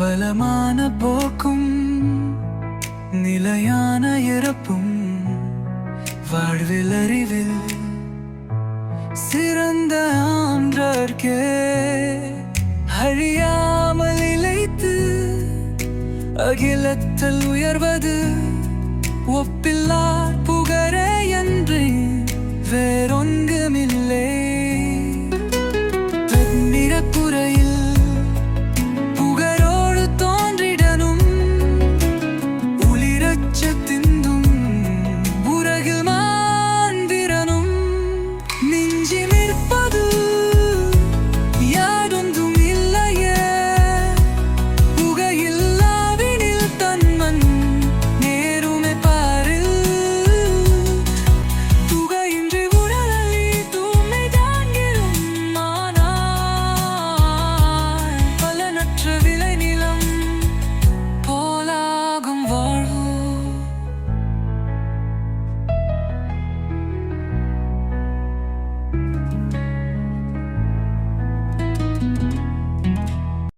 பலமான போக்கும் நிலையான இறப்பும் வாழ்வில் அறிவில் சிறந்த ஆன்றற்கே அழியாமல் இழைத்து அகிலத்தில் உயர்வது ஒப்பில்லா புகரே என்று வேறொன்று